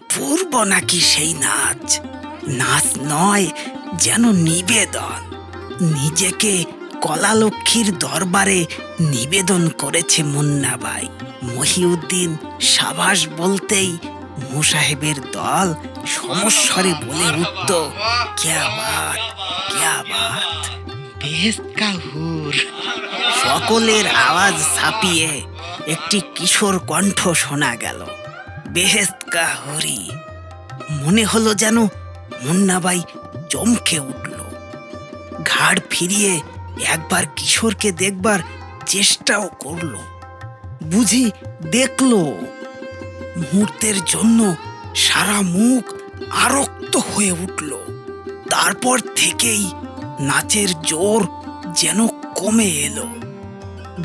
অপূর্ব নাকি সেই নাচ? নাচ নয় যেন নিবেদন। নিজেকে কলালক্ষ্মীর দরবারে নিবেদন করেছে মুন্নাবাই। মহিউদ্দিন সাবাস বলতেই মুসাহেবের দল সমস্বরে বলে উঠত ক্যা বাত ক্যা বাত সকলের আওয়াজ ছাপিয়ে একটি কিশোর কণ্ঠ শোনা গেল। বেহেস্ত কা হরি। মনে হলো যেন মুন্নাবাই চমকে উঠল। ঘাড় ফিরিয়ে একবার কিশোরকে দেখবার চেষ্টাও করল। বুঝি দেখল। মুহূর্তের জন্য সারা মুখ আরক্ত হয়ে উঠল। তারপর থেকেই নাচের জোর যেন কমে এলো।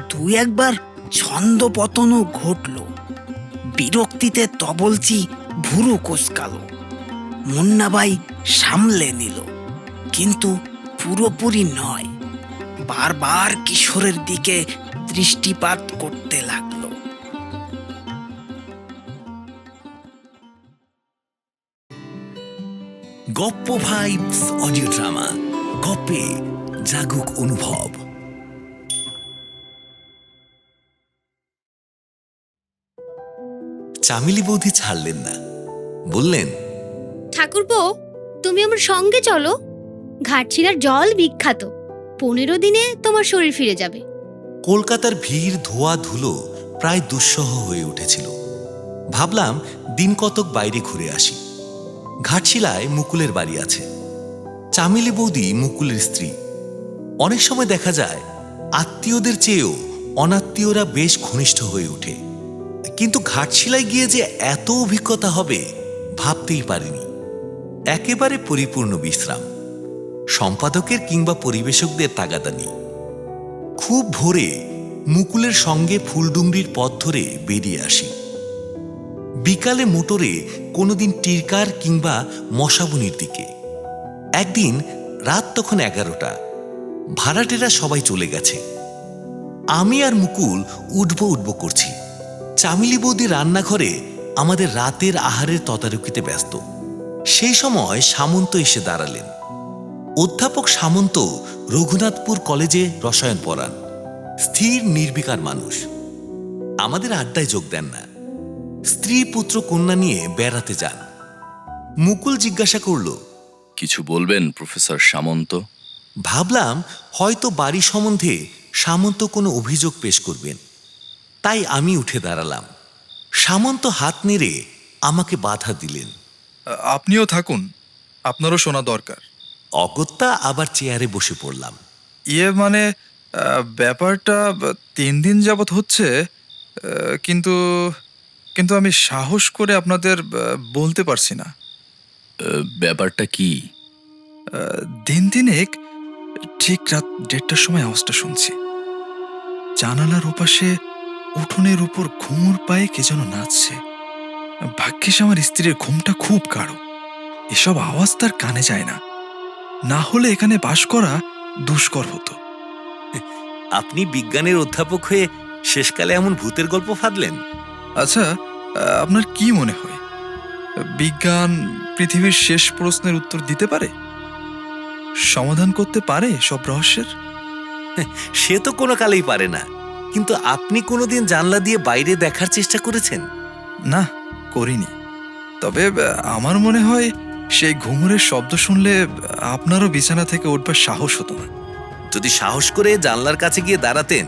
দু একবার ছন্দপতনও ঘটল। বিরক্তিতে তবলচি ভুরু কোসকালো। মুন্নাবাই সামলে নিল, কিন্তু পুরোপুরি নয়। বারবার কিশোরের দিকে দৃষ্টিপাত করতে লাগল। গপ্প ভাইবস অডিও ড্রামা গপ্পে জাগুক অনুভব। চামিলি বৌদি ছাড়লেন না। বললেন ঠাকুরপো তুমি আমার সঙ্গে চলো। ঘাটশিলার জল বিখ্যাত। পনেরো দিনে তোমার শরীর ফিরে যাবে। কলকাতার ভিড় ধোয়া ধুলো প্রায় দুঃসহ হয়ে উঠেছিল। ভাবলাম দিন কতক বাইরে ঘুরে আসি। ঘাটশিলায় মুকুলের বাড়ি আছে। চামিলি বৌদি মুকুলের স্ত্রী। অনেক সময় দেখা যায় আত্মীয়দের চেয়েও অনাত্মীয়রা বেশ ঘনিষ্ঠ হয়ে ওঠে। কিন্তু ঘাটশিলায় গিয়ে যে এত অভিজ্ঞতা হবে ভাবতেই পারিনি। একেবারে পরিপূর্ণ বিশ্রাম। সম্পাদকের কিংবা পরিবেশকদের তাগাদা নেই খুব ভোরে মুকুলের সঙ্গে ফুলডুংরির পথ ধরে বেরিয়ে আসি। বিকালে মোটরে কোনোদিন টিরকার কিংবা মশাবনির দিকে। একদিন রাত তখন এগারোটা। ভাড়াটেরা সবাই চলে গেছে। আমি আর মুকুল উঠব উঠব করছি। চামিলি বৌদি রান্নাঘরে আমাদের রাতের আহারের তদারকিতে ব্যস্ত। সেই সময় সামন্ত এসে দাঁড়ালেন। অধ্যাপক সামন্ত রঘুনাথপুর কলেজে রসায়ন পড়ান। স্থির নির্বিকার মানুষ। আমাদের আড্ডায় যোগ দেন না। স্ত্রী পুত্র কন্যা নিয়ে বেড়াতে যান। মুকুল জিজ্ঞাসা করল কিছু বলবেন প্রফেসর সামন্ত? ভাবলাম হয়তো বাড়ি সম্বন্ধে সামন্ত কোনো অভিযোগ পেশ করবেন। তাই আমি উঠে দাঁড়ালাম। সামন্ত হাত নেড়ে আমাকে বাধা দিলেন। আপনিও থাকুন আপনারও শোনা দরকার। অগত্যা আবার চেয়ারে বসে পড়লাম। ইয়ে মানে ব্যাপারটা তিন দিন যাবৎ হচ্ছে কিন্তু কিন্তু আমি সাহস করে আপনাদের বলতে পারছি না। ব্যাপারটা কি? দিন দিনেক ঠিক রাত দেড়টার সময় আওয়াজটা শুনছি। জানালার ওপাশে উঠোনের উপর ঘুমুর পায়ে কে যেন নাচছে। ভাগ্যিস আমার স্ত্রীর ঘুমটা খুব গাঢ়। এসব আওয়াজ তার কানে যায় না। না হলে এখানে বাস করা দুষ্কর হতো। আপনি বিজ্ঞানের অধ্যাপক হয়ে শেষকালে এমন ভূতের গল্প ফাঁদলেন? আচ্ছা আপনার কি মনে হয়? বিজ্ঞান পৃথিবীর শেষ প্রশ্নের উত্তর দিতে পারে? সমাধান করতে পারে সব রহস্যের? সে তো কোনো কালেই পারে না। কিন্তু আপনি কোনোদিন জানলা দিয়ে বাইরে দেখার চেষ্টা করেছেন? না করিনি। তবে আমার মনে হয় সেই ঘুঙুরের শব্দ শুনলে আপনারও বিছানা থেকে উঠবার সাহস হতো না। যদি সাহস করে জানলার কাছে গিয়ে দাঁড়াতেন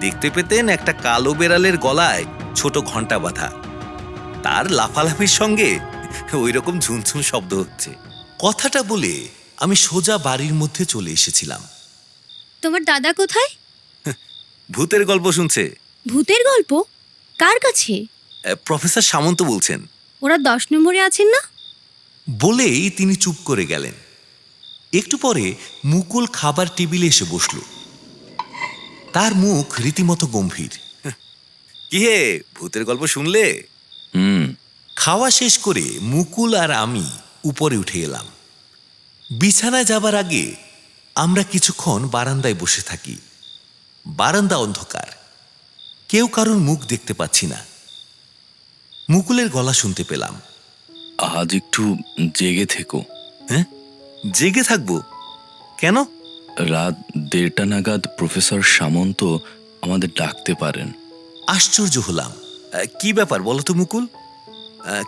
দেখতে পেতেন একটা কালো বেড়ালের গলায় ছোট ঘণ্টা বাঁধা। তার লাফালাফির সঙ্গে ওই রকম ঝুনঝুন শব্দ হচ্ছে। কথাটা বলে আমি সোজা বাড়ির মধ্যে চলে এসেছিলাম। তোমার দাদা কোথায়? ভূতের গল্প শুনছে। ভূতের গল্প? কার কাছে? প্রফেসর সামন্ত বলছেন। ওরা দশ নম্বরে আছেন না? বলেই তিনি চুপ করে গেলেন। একটু পরে মুকুল খাবার টেবিলে এসে বসল। তার মুখ রীতিমতো গম্ভীর। কি হে ভূতের গল্প শুনলে? হুম। খাওয়া শেষ করে মুকুল আর আমি উপরে উঠে এলাম। বিছানায় যাবার আগে আমরা কিছুক্ষণ বারান্দায় বসে থাকি। বারান্দা অন্ধকার। কেউ কারোর মুখ দেখতে পাচ্ছি না। মুকুলের গলা শুনতে পেলাম। আজ একটু জেগে থেকো। হ্যাঁ? জেগে থাকব? কেন? রাত দেড়টা নাগাদ প্রফেসর সামন্ত আমাদের ডাকতে পারেন। আশ্চর্য হলাম। কি ব্যাপার বলো তো মুকুল?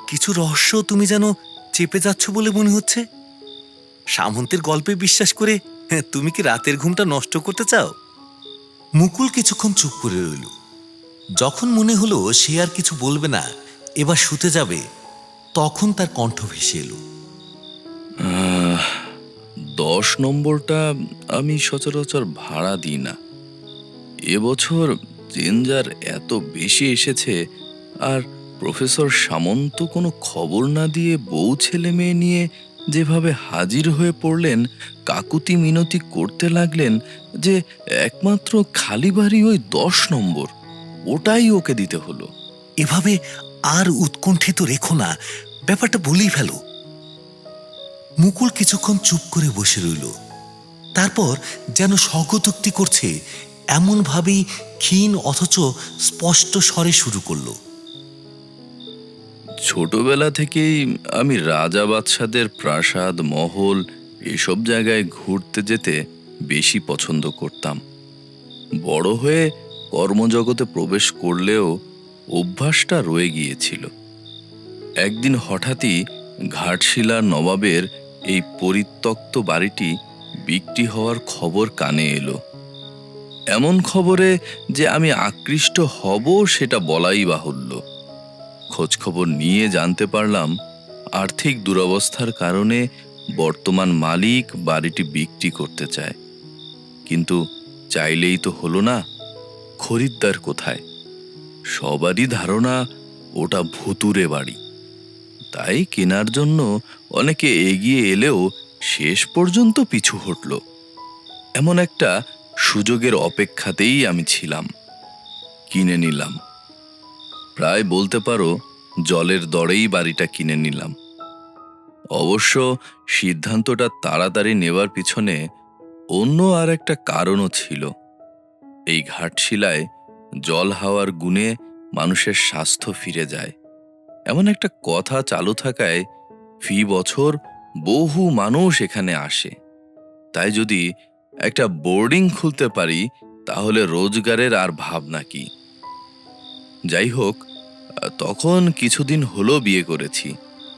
কিছু রহস্য তুমি যেন চেপে যাচ্ছ বলে মনে হচ্ছে? সামন্তের গল্পে বিশ্বাস করে হ্যাঁ, তুমি কি রাতের ঘুমটা নষ্ট করতে চাও? মুকুল কিছুক্ষণ চুপ করে রইল। যখন মনে হলো সে আর কিছু বলবে না, এবার শুতে যাবে, তখন তার কণ্ঠ ভেসে এলো। দশ নম্বরটা আমি সচরাচর ভাড়া দিই না। এবছর জেনজার এত বেশি এসেছে, আর প্রফেসর সামন্ত কোনো খবর না দিয়ে বউ ছেলে মেয়ে নিয়ে যেভাবে হাজির হয়ে পড়লেন, কাকুতি মিনতি করতে লাগলেন যে একমাত্র খালি বাড়ি ওই দশ নম্বর, ওটাই ওকে দিতে হলো। এভাবে আর উৎকণ্ঠিত রেখো না, ব্যাপারটা বলেই ফেলো। মুকুল কিছুক্ষণ চুপ করে বসে রইল। তারপর যেন স্বগতোক্তি করছে, এমনভাবেই ক্ষীণ অথচ স্পষ্ট স্বরে শুরু করল। ছোটবেলা থেকেই আমি রাজা বাদশাদের প্রাসাদ, মহল এসব জায়গায় ঘুরতে যেতে বেশি পছন্দ করতাম। বড় হয়ে কর্মজগতে প্রবেশ করলেও অভ্যাসটা রয়ে গিয়েছিল। একদিন হঠাৎই ঘাটশিলার নবাবের এই পরিত্যক্ত বাড়িটি বিক্রি হওয়ার খবর কানে এলো। এমন খবরে যে আমি আকৃষ্ট হব সেটা বলাই বাহুল্য। খোঁজখবর নিয়ে জানতে পারলাম, আর্থিক দুরবস্থার কারণে বর্তমান মালিক বাড়িটি বিক্রি করতে চায়। কিন্তু চাইলেই তো হলো না, খরিদ্দার কোথায়? সবারই ধারণা ওটা ভুতুরে বাড়ি। তাই কেনার জন্য অনেকে এগিয়ে এলেও শেষ পর্যন্ত পিছু হটল। এমন একটা সুযোগের অপেক্ষাতেই আমি ছিলাম। কিনে নিলাম। প্রায় বলতে পারো জলের দরেই বাড়িটা কিনে নিলাম। অবশ্য সিদ্ধান্তটা তাড়াতাড়ি নেবার পিছনে অন্য আর একটা কারণও ছিল। এই ঘাটশিলায় জল হাওয়ার গুণে মানুষের স্বাস্থ্য ফিরে যায়। এমন একটা কথা চালু থাকায় ফি বছর বহু মানুষ এখানে আসে। তাই যদি একটা বোর্ডিং খুলতে পারি, তাহলে রোজগারের আর ভাবনা কি? যাই হোক তখন কিছুদিন হলো বিয়ে করেছি।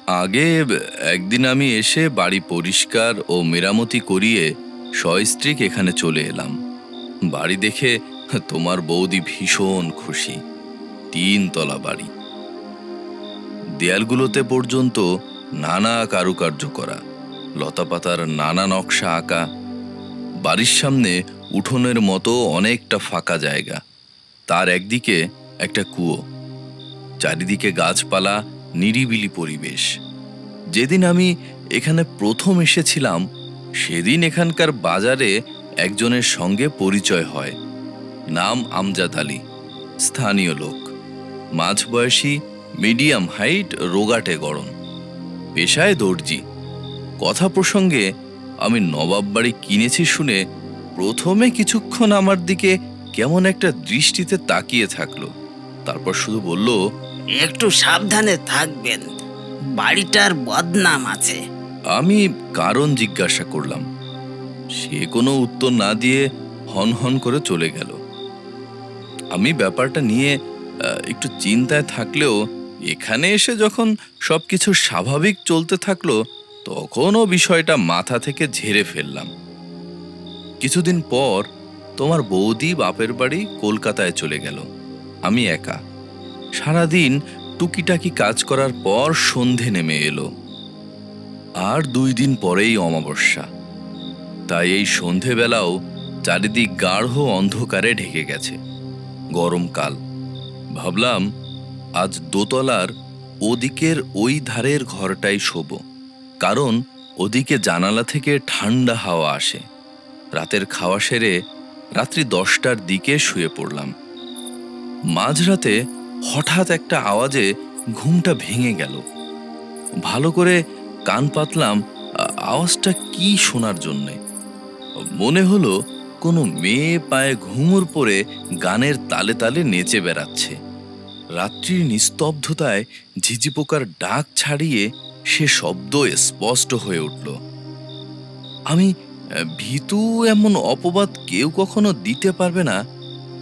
আগে একদিন আমি এসে বাড়ি পরিষ্কার ও মেরামতি করিয়ে সস্ত্রীক এখানে চলে এলাম। বাড়ি দেখে তোমার বৌদি ভীষণ খুশি। তিন তলা বাড়ি। দেয়ালগুলোতে পর্যন্ত নানা কারুকার্য করা। লতাপাতার নানা নকশা আঁকা। বাড়ির সামনে উঠোনের মতো অনেকটা ফাঁকা জায়গা। তার একদিকে একটা কুয়ো। চারিদিকে গাছপালা, নিরিবিলি পরিবেশ। যেদিন আমি এখানে প্রথম এসেছিলাম, সেদিন এখানকার বাজারে একজনের সঙ্গে পরিচয় হয়। নাম আমজাদ আলী, স্থানীয় লোক। মাঝবয়সী, মিডিয়াম হাইট, রোগাটে গড়ন। পেশায় দর্জি। কথা প্রসঙ্গে আমি নবাব বাড়ি কিনেছি শুনে প্রথমে কিছুক্ষণ আমার দিকে কেমন একটা দৃষ্টিতে তাকিয়ে থাকল। তারপর শুধু বলল একটু সাবধানে থাকবেন। বাড়িটার বদনাম আছে। আমি কারণ জিজ্ঞাসা করলাম। সে কোনো উত্তর না দিয়ে হন হন করে চলে গেল। আমি ব্যাপারটা নিয়ে একটু চিন্তায় থাকলেও এখানে এসে যখন সবকিছু স্বাভাবিক চলতে থাকল, তখনও বিষয়টা মাথা থেকে ঝেড়ে ফেললাম। কিছুদিন পর তোমার বৌদি বাপের বাড়ি কলকাতায় চলে গেল। আমি একা। সারাদিন টুকিটাকি কাজ করার পর সন্ধে নেমে এলো। আর দুই দিন পরেই অমাবস্যা। তাই এই সন্ধেবেলাও চারিদিক গাঢ় অন্ধকারে ঢেকে গেছে। গরমকাল ভাবলাম, আজ দোতলার ওদিকের ওই ধারের ঘরটাই শোব। কারণ ওদিকে জানালা থেকে ঠান্ডা হাওয়া আসে। রাতের খাওয়া সেরে রাত্রি দশটার দিকে শুয়ে পড়লাম। মাঝরাতে হঠাৎ একটা আওয়াজে ঘুমটা ভেঙে গেল। ভালো করে কান পাতলাম আওয়াজটা কি শোনার জন্যে? মনে হলো কোনো মেয়ে পায়ে ঘুঙুর পরে গানের তালে তালে নেচে বেড়াচ্ছে। রাত্রির নিস্তব্ধতায় ঝিঝি পোকার ডাক ছাড়িয়ে সে শব্দ স্পষ্ট হয়ে উঠল। আমি ভীতু এমন অপবাদ কেউ কখনো দিতে পারবে না,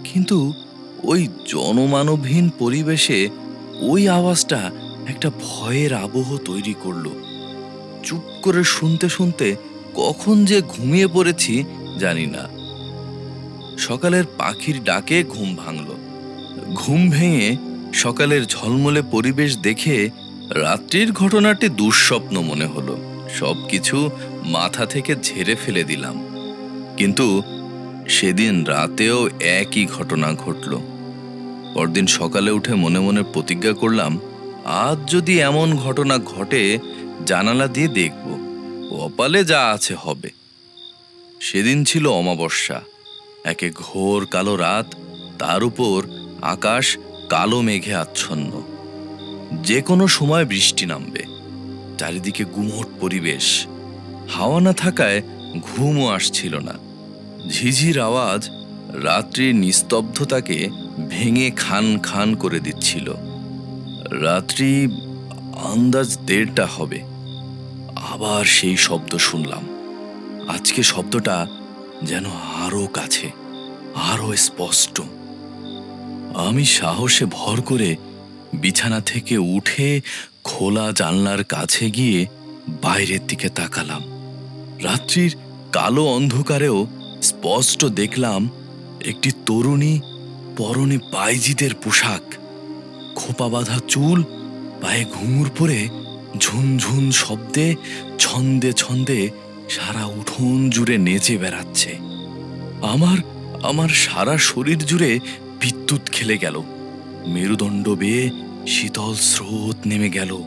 কিন্তু ওই জনমানবহীন পরিবেশে ওই আওয়াজটা একটা ভয়ের আবহ তৈরি করল। চুপ করে শুনতে শুনতে কখন যে ঘুমিয়ে পড়েছি জানি না। সকালের পাখির ডাকে ঘুম ভাঙল। ঘুম ভেঙে সকালের ঝলমলে পরিবেশ দেখে রাত্রির ঘটনাটি দুঃস্বপ্ন মনে হলো। সবকিছু মাথা থেকে ঝেড়ে ফেলে দিলাম। কিন্তু সেদিন রাতেও একই ঘটনা ঘটল। পরদিন সকালে উঠে মনে মনে প্রতিজ্ঞা করলাম, আজ যদি এমন ঘটনা ঘটে, জানালা দিয়ে দেখব, কপালে যা আছে হবে। সেদিন ছিল অমাবস্যা, একে ঘোর কালো রাত, তার উপর আকাশ কালো মেঘে আচ্ছন্ন। যে কোনো সময় বৃষ্টি নামবে, চারিদিকে গুমোট পরিবেশ, হাওয়া না থাকায় ঘুমও আসছিল না। ঝিঝির আওয়াজ রাত্রির নিস্তব্ধতাকে ভেঙে খান খান করে দিচ্ছিল। রাত্রি আন্দাজ দেড়টা হবে। আবার সেই শব্দ শুনলাম। আজকে শব্দটা যেন আরও কাছে, আরও স্পষ্ট। আমি সাহসে ভর করে বিছানা থেকে উঠে খোলা জানলার কাছে গিয়ে বাইরের দিকে তাকালাম। রাত্রির কালো অন্ধকারেও স্পষ্ট দেখলাম একটি তরুণী পরনে পাইজিদের পোশাক। খোপা বাঁধা চুল, পায়ে ঘুঙুর পরে ঝুনঝুন শব্দে, ছন্দে ছন্দে সারা উঠোন জুড়ে নেচে বেড়াচ্ছে। আমার আমার সারা শরীর জুড়ে বিদ্যুৎ খেলে গেল। মেরুদণ্ড বেয়ে শীতল স্রোত নেমে গেল।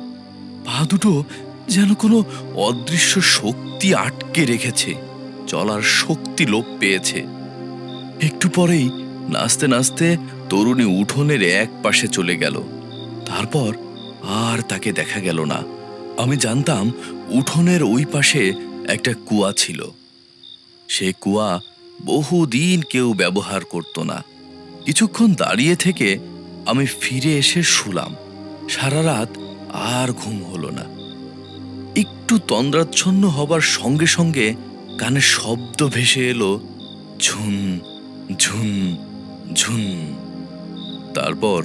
পা দুটো যেন কোনো অদৃশ্য শক্তি আটকে রেখেছে। চলার শক্তি লোপ পেয়েছে। একটু পরেই নাচতে নাচতে তরুণী উঠোনের এক পাশে চলে গেল। তারপর আর তাকে দেখা গেল না। আমি জানতাম উঠোনের ওই পাশে একটা কুয়া ছিল। সে কুয়া বহুদিন কেউ ব্যবহার করত না। কিছুক্ষণ দাঁড়িয়ে থেকে আমি ফিরে এসে শুলাম। সারা রাত আর ঘুম হলো না। একটু তন্দ্রাচ্ছন্ন হবার সঙ্গে সঙ্গে কানে শব্দ ভেসে এলো ঝুন ঝুন ঝুন তারপর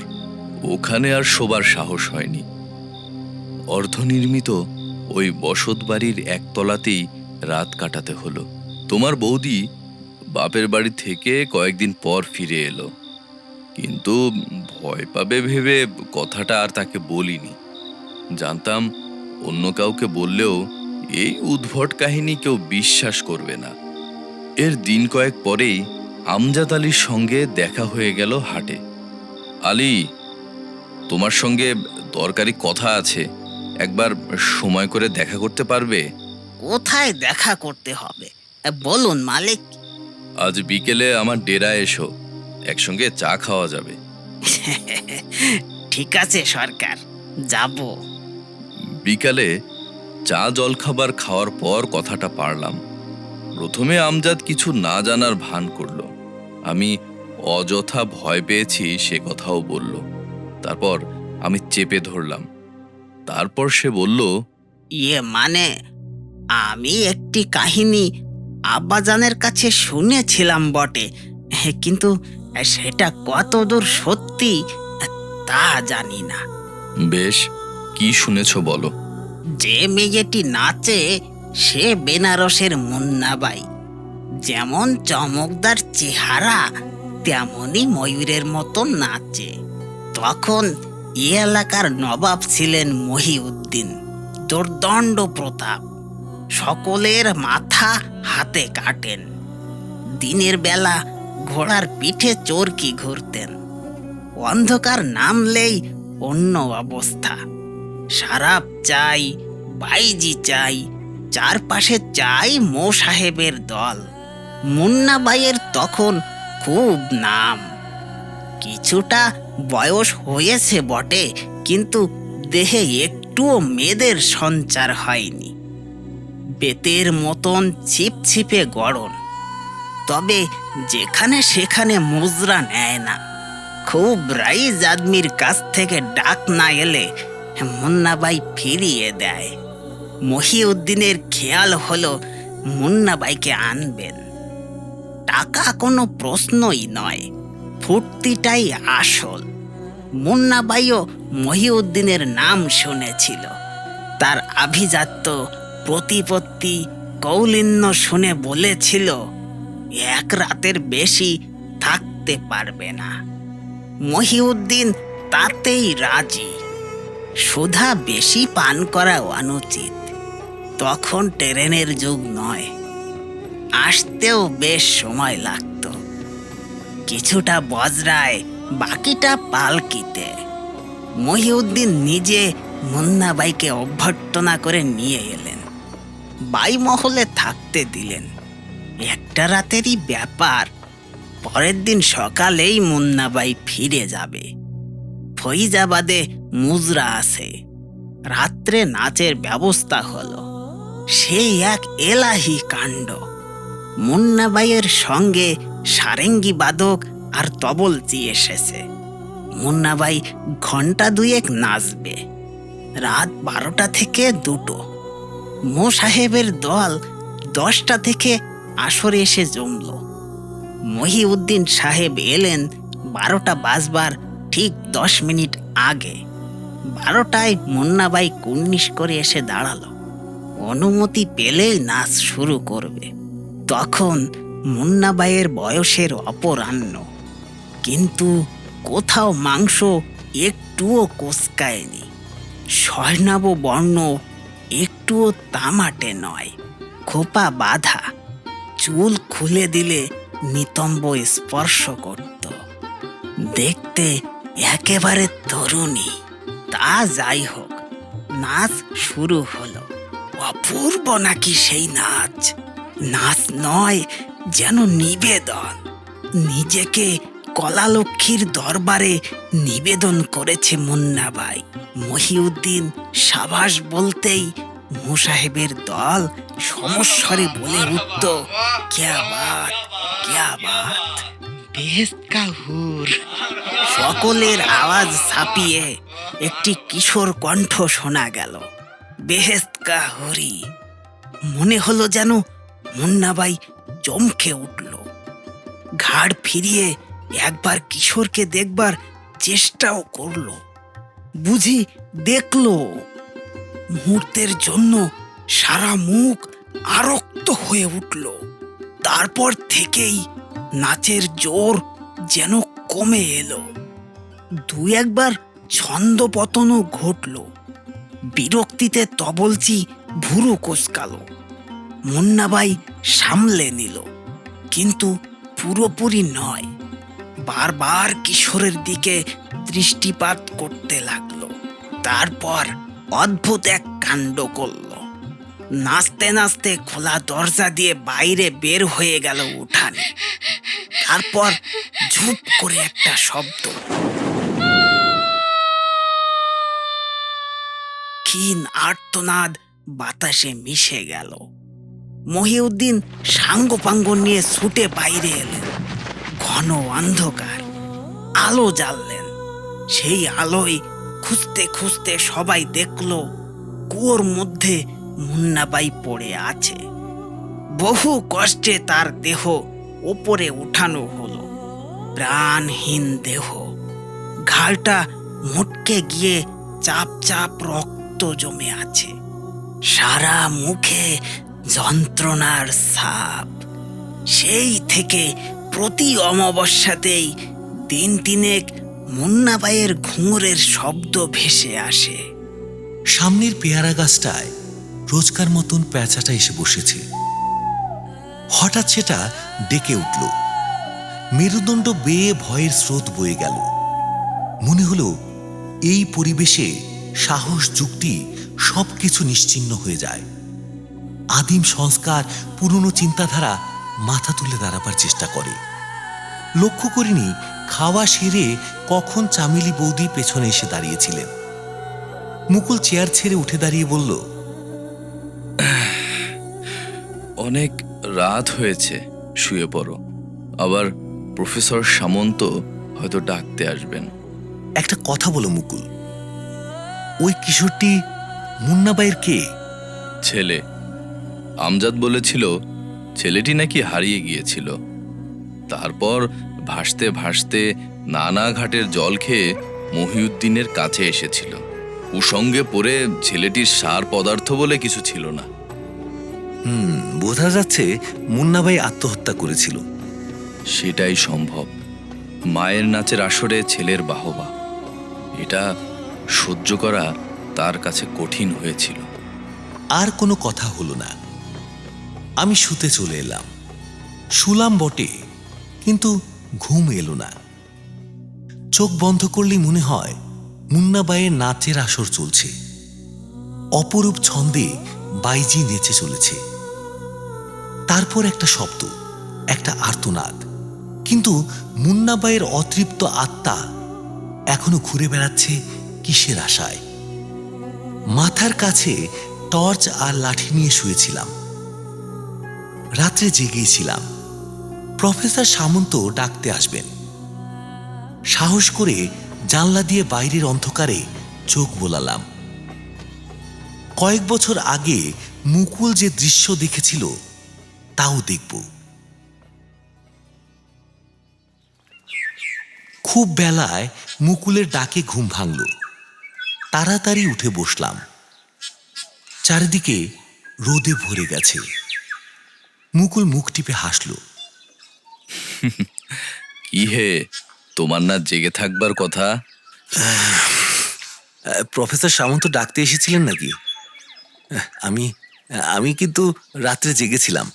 ওখানে আর শোবার সাহস হয়নি। অর্ধনির্মিত ওই বসত বাড়ির একতলাতেই রাত কাটাতে হলো। তোমার বৌদি বাপের বাড়ি থেকে কয়েকদিন পর ফিরে এলো। কিন্তু ভয় পাবে ভেবে কথাটা আর তাকে বলিনি। জানতাম অন্য কাউকে বললেও এই উদ্ভট কাহিনী কেউ বিশ্বাস করবে না। এর দিন কয়েক পরেই আমজাদ আলীর সঙ্গে দেখা হয়ে গেল হাটে। আলী তোমার সঙ্গে দরকারি কথা আছে। একবার সময় করে দেখা করতে পারবে? কোথায় দেখা করতে হবে? বলুন মালিক। আজ বিকেলে আমার ডেরায় এসো। একসঙ্গে চা খাওয়া যাবে। ঠিক আছে সরকার। যাব। বিকালে চা জলখাবার খাওয়ার পর কথাটা পারলাম। প্রথমে আমজাদ কিছু না জানার ভান করল। আমি অযথা ভয় পেয়েছি সে কথাও বলল। তারপর আমি চেপে ধরলাম। তারপর সে বলল ইয়ে মানে আমি একটি কাহিনী আব্বাজানের কাছে শুনেছিলাম বটে। কিন্তু সেটা কতদূর সত্যি তা জানি না। বেশ কি শুনেছ বলো। যে মেয়েটি নাচে, সে বেনারসের মুন্নাবাই। যেমন চমকদার চেহারা, তেমনই ময়ূরের মতো নাচে। তখন এ এলাকার নবাব ছিলেন মহিউদ্দিন, দুর্দণ্ড প্রতাপ। সকলের মাথা হাতে কাটেন। দিনের বেলা ঘোড়ার পিঠে চরকি ঘুরতেন। অন্ধকার নামলেই অন্য অবস্থা। সারাপ চাই, বাইজি চাই, চারপাশে চাই মো সাহেবের দল। মুন্না বাইয়ের তখন খুব নাম। কিছুটা বয়স হয়েছে বটে, কিন্তু দেহে একটুও মেয়েদের সঞ্চার হয়নি। বেতের মতন ছিপছিপে গড়ন। তবে যেখানে সেখানে মুজরা নেয় না। খুব রাইজ আদমির কাছ থেকে ডাক না এলে মুন্নাবাই ফিরিয়ে দেয়। মহিউদ্দিনের খেয়াল হলো মুন্নাবাইকে আনবেন। টাকা কোনো প্রশ্নই নয়, ফুর্তিটাই আসল। মুন্নাবাইও মহিউদ্দিনের নাম শুনেছিল। তার আভিজাত্য, প্রতিপত্তি, কৌলিন্য শুনে বলেছিল, এক রাতের বেশি থাকতে পারবে না। মহিউদ্দিন তাতেই রাজি। সুধা বেশি পান করা অনুচিত। তখন ট্রেনের যুগ নয়। আসতেও বেশ সময় লাগতো। কিছুটা বজরায়, বাকিটা পালকিতে। মহিউদ্দিন নিজে মুন্নাবাইকে অভ্যর্থনা করে নিয়ে এলেন। বাইমহলে থাকতে দিলেন। একটা রাতেরই ব্যাপার। পরের দিন সকালেই মুন্নাবাই ফিরে যাবে। ফৈজাবাদে মুজরা আছে। রাত্রে নাচের ব্যবস্থা হলো। সেই এক এলাহি কাণ্ড। মুন্নাবাইয়ের সঙ্গে সারেঙ্গি বাদক আর তবলচি এসেছে। মুন্নাবাই ঘণ্টা দুয়েক নাচবে। রাত বারোটা থেকে দুটো। মো সাহেবের দল দশটা থেকে আসরে এসে জমল। মহিউদ্দিন সাহেব এলেন বারোটা বাজবার ঠিক দশ মিনিট আগে বারোটায় মুন্নাবাই কুন্নিশ করে এসে দাঁড়াল। অনুমতি পেলেই নাচ শুরু করবে। তখন মুন্নাবাইয়ের বয়সের অপরাহ্ন। কিন্তু কোথাও মাংস একটুও কোসকায়নি। স্বর্ণাব বর্ণ একটুও তামাটে নয়, খোপা বাঁধা। চুল খুলে দিলে নিতম্ব স্পর্শ করত। দেখতে একেবারে তরুণী। তা যাই হোক, নাচ শুরু হলো। অপূর্ব নাকি সেই নাচ? নাচ নয়, যেন নিবেদন। নিজেকে কলালক্ষ্মীর দরবারে নিবেদন করেছে মুন্নাবাই। মহিউদ্দিন সাবাস বলতেই মুসাহেবের দল সমস্বরে বলে উঠত ক্যা বাত ক্যা বাত বেহেস্ত কা হুর সকলের আওয়াজ ছাপিয়ে একটি কিশোর কণ্ঠ শোনা গেল। বেহেস্ত হরি। মনে হলো যেন মুন্নাবাই চমকে উঠল। ঘাড় ফিরিয়ে একবার কিশোরকে দেখবার চেষ্টাও করল। বুঝি দেখল। মুহূর্তের জন্য সারা মুখ আরক্ত হয়ে উঠল। তারপর থেকেই নাচের জোর যেন কমে এলো। দু একবার ছন্দ পতনও ঘটল। বিরক্তিতে তবলচি ভুরু কোসকালো মুন্নাবাই সামলে নিল, কিন্তু পুরোপুরি নয়। বারবার কিশোরের দিকে দৃষ্টিপাত করতে লাগল। তারপর অদ্ভুত এক কাণ্ড করল। নাচতে নাচতে খোলা দরজা দিয়ে বাইরে বের হয়ে গেল উঠানে। তারপর ঝুপ করে একটা শব্দ। ক্ষীণ আর্তনাদ বাতাসে মিশে গেল। মহিউদ্দিন সাঙ্গপাঙ্গ নিয়ে ছুটে বাইরে এলেন। ঘন অন্ধকার, আলো জ্বাললেন। সেই আলোয় খুঁজতে খুঁজতে সবাই দেখল, কুয়োর মধ্যে মুন্নাবাই পড়ে আছে। বহু কষ্টে তার দেহ ওপরে উঠানো হলো। প্রাণহীন দেহ। ঘালটা মুটকে গিয়ে চাপ চাপ রক্ত জমে আছে। সারা মুখে যন্ত্রণার ছাপ। সেই থেকে প্রতি অমাবস্যাতেই দিন তিনেক মুন্নাবাইয়ের ঘুঙুরের শব্দ ভেসে আসে। সামনের পেয়ারা গাছটায় রোজকার মতন প্যাঁচাটা এসে বসেছে। হঠাৎ সেটা ডেকে উঠল। মেরুদণ্ড বেয়ে ভয়ের স্রোত বয়ে গেল। মনে হলো, এই পরিবেশে সাহস যুক্তি সবকিছু নিশ্চিন্ন হয়ে যায়। আদিম সংস্কার পুরনো চিন্তাধারা মাথা তুলে দাঁড়াবার চেষ্টা করে। লক্ষ্য করিনি খাওয়া সেরে কখন চামেলি বৌদি পেছনে এসে দাঁড়িয়েছিলেন। মুকুল চেয়ার ছেড়ে উঠে দাঁড়িয়ে বলল অনেক রাত হয়েছে শুয়ে পড়ো। আবার প্রফেসর সামন্ত হয়তো ডাকতে আসবেন। একটা কথা বলো মুকুল ওই কিশোরটি মুন্নাবাইয়ের কে? ছেলে। আমজাদ বলেছিল ছেলেটি নাকি হারিয়ে গিয়েছিল। তারপর ভাসতে ভাসতে নানা ঘাটের জল খেয়ে মহিউদ্দিনের কাছে এসেছিল। কুসঙ্গে পড়ে ছেলেটির সার পদার্থ বলে কিছু ছিল না। হুম বোঝা যাচ্ছে মুন্নাবাই আত্মহত্যা করেছিল। সেটাই সম্ভব। মায়ের নাচের আসরে ছেলের বাহবা। এটা সহ্য করা তার কাছে কঠিন হয়েছিল। আর কোনো কথা হলো না। আমি শুতে চলে এলাম। শুলাম বটে, কিন্তু ঘুম এলো না। চোখ বন্ধ করলেই মনে হয় মুন্নাবাইয়ের নাচের আসর চলছে। অপরূপ ছন্দে বাইজি নেচে চলেছে। তারপর একটা শব্দ, একটা আর্তনাদ। কিন্তু মুন্নাবাইয়ের অতৃপ্ত আত্মা এখনও ঘুরে বেড়াচ্ছে কিসের আশায়? মাথার কাছে টর্চ আর লাঠি নিয়ে শুয়েছিলাম। রাত্রে জেগেছিলাম। প্রফেসর সামন্ত ডাকতে আসবেন। সাহস করে জানলা দিয়ে বাইরের অন্ধকারে চোখ বোলালাম। কয়েক বছর আগে মুকুল যে দৃশ্য দেখেছিল, তাও দেখব। খুব বেলায় মুকুলের ডাকে ঘুম ভাঙল। তাড়াতাড়ি উঠে বসলাম। চারিদিকে রোদে ভরে গেছে। মুকুল মুখ টিপে হাসল। কি হে তোমার না জেগে থাকবার কথা? প্রফেসর সামন্ত ডাকতে এসেছিলেন নাকি? আমি আমি কিন্তু রাত্রে জেগেছিলাম।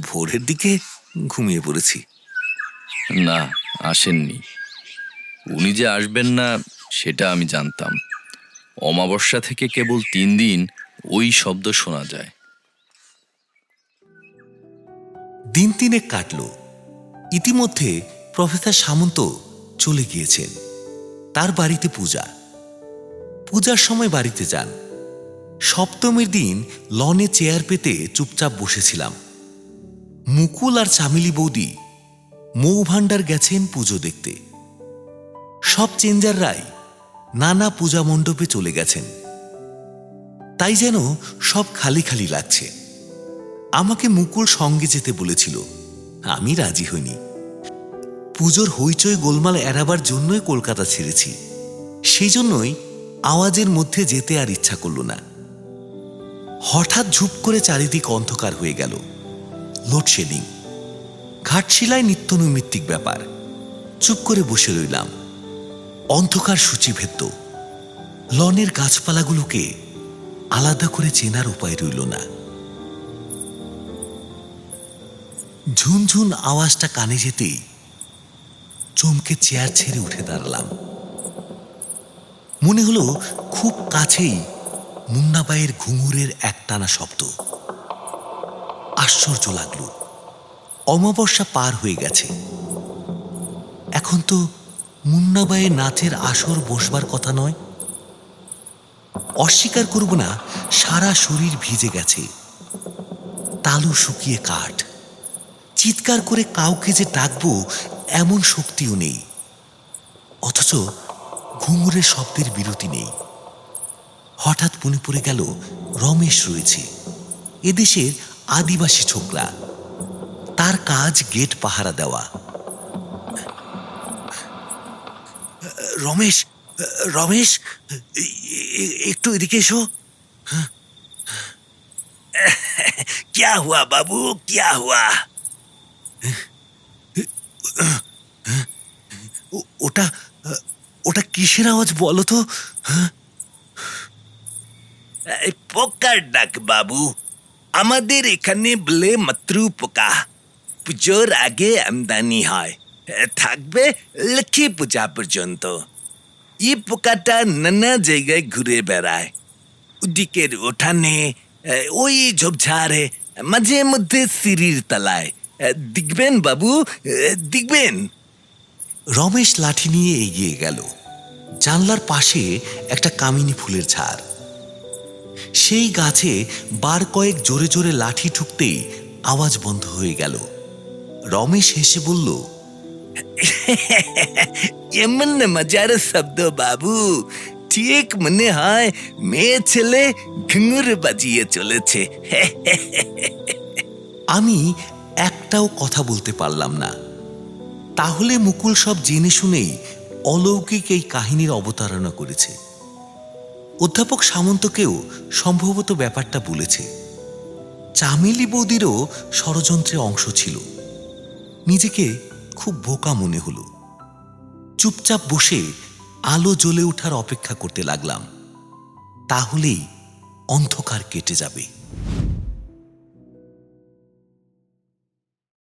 ভোরের দিকে ঘুমিয়ে পড়েছি। না আসেননি। উনি যে আসবেন না সেটা আমি জানতাম। অমাবস্যা থেকে কেবল তিন দিন ওই শব্দ শোনা যায়। দিন তিনে কাটল। ইতিমধ্যে প্রফেসর সামন্ত চলে গিয়েছেন। তার বাড়িতে পূজা। পূজার সময় বাড়িতে যান। সপ্তমীর দিন লনে চেয়ার পেতে চুপচাপ বসেছিলাম। মুকুল আর চামিলি বৌদি মৌ ভাণ্ডার গেছেন পুজো দেখতে। সব চেঞ্জাররাই নানা পূজা মণ্ডপে চলে গেছেন। তাই যেন সব খালি খালি লাগছে। আমাকে মুকুল সঙ্গে যেতে বলেছিল। আমি রাজি হইনি। পুজোর হইচই গোলমাল এড়াবার জন্যই কলকাতা ছেড়েছি। সেই জন্যই আওয়াজের মধ্যে যেতে আর ইচ্ছা করল না। হঠাৎ ঝুপ করে চারিদিক অন্ধকার হয়ে গেল। লোডশেডিং। ঘাটশিলায় নিত্য নৈমিত্তিক ব্যাপার। চুপ করে বসে রইলাম। অন্ধকার সূচিভেদ্য। লনের গাছপালাগুলোকে আলাদা করে চেনার উপায় রইল না। ঝুনঝুন আওয়াজটা কানে যেতেই চমকে চেয়ার ছেড়ে উঠে দাঁড়ালাম। মনে হলো খুব কাছেই মুন্নাবাইয়ের ঘুঙুরের একটানা শব্দ। আশ্চর্য লাগল। অমাবস্যা পার হয়ে গেছে। এখন তো মুন্নাবাইয়ের নাচের আসর বসবার কথা নয়। অস্বীকার করব না, সারা শরীর ভিজে গেছে। তালু শুকিয়ে কাঠ। চিৎকার করে কাউকে যে ডাকবো, এমন শক্তিও নেই। অথচ ঘুঙুরের শব্দের বিরতি নেই। হঠাৎ মনে পড়ে গেল, রমেশ রয়েছে। এদেশের আদিবাসী ছোকরা। তার কাজ গেট পাহারা দেওয়া। রমেশ রমেশ এ- এ- একটু এদিকে এসো क्या हुआ बाबू क्या हुआ ও- ওটা ওটা কিসের আওয়াজ বলো তো পোকার ডাক বাবু আমাদের এখানে বলে মাতৃ পোকা পুজোর আগে আমদানি হয় থাকবে লক্ষ্মী পূজা পর্যন্ত এই পোকাটা নানা জায়গায় ঘুরে বেড়ায়। উদিকের ওঠানে ওই ঝোপঝাড়ে, মাঝে মধ্যে সিঁড়ির তলায়। দেখবেন বাবু? দেখবেন? রমেশ লাঠি নিয়ে এগিয়ে গেল। জানলার পাশে একটা কামিনী ফুলের ঝাড়। সেই গাছে বার কয়েক জোরে জোরে লাঠি ঠুকতেই আওয়াজ বন্ধ হয়ে গেল। রমেশ হেসে বলল এমন মজার শব্দ বাবু ঠিক মনে হয় মেয়ে ছেলে ঘুঙুর বাজিয়ে চলেছে আমি একটাও কথা বলতে পারলাম না তাহলে মুকুল সব জেনে শুনেই অলৌকিক এই কাহিনীর অবতারণা করেছে অধ্যাপক সামন্তকেও সম্ভবত ব্যাপারটা বলেছে। চামেলি বৌদিরও ষড়যন্ত্রে অংশ ছিল। নিজেকে খুব বোকা মনে হল। চুপচাপ বসে আলো জ্বলে ওঠার অপেক্ষা করতে লাগলাম। তাহলেই অন্ধকার কেটে যাবে।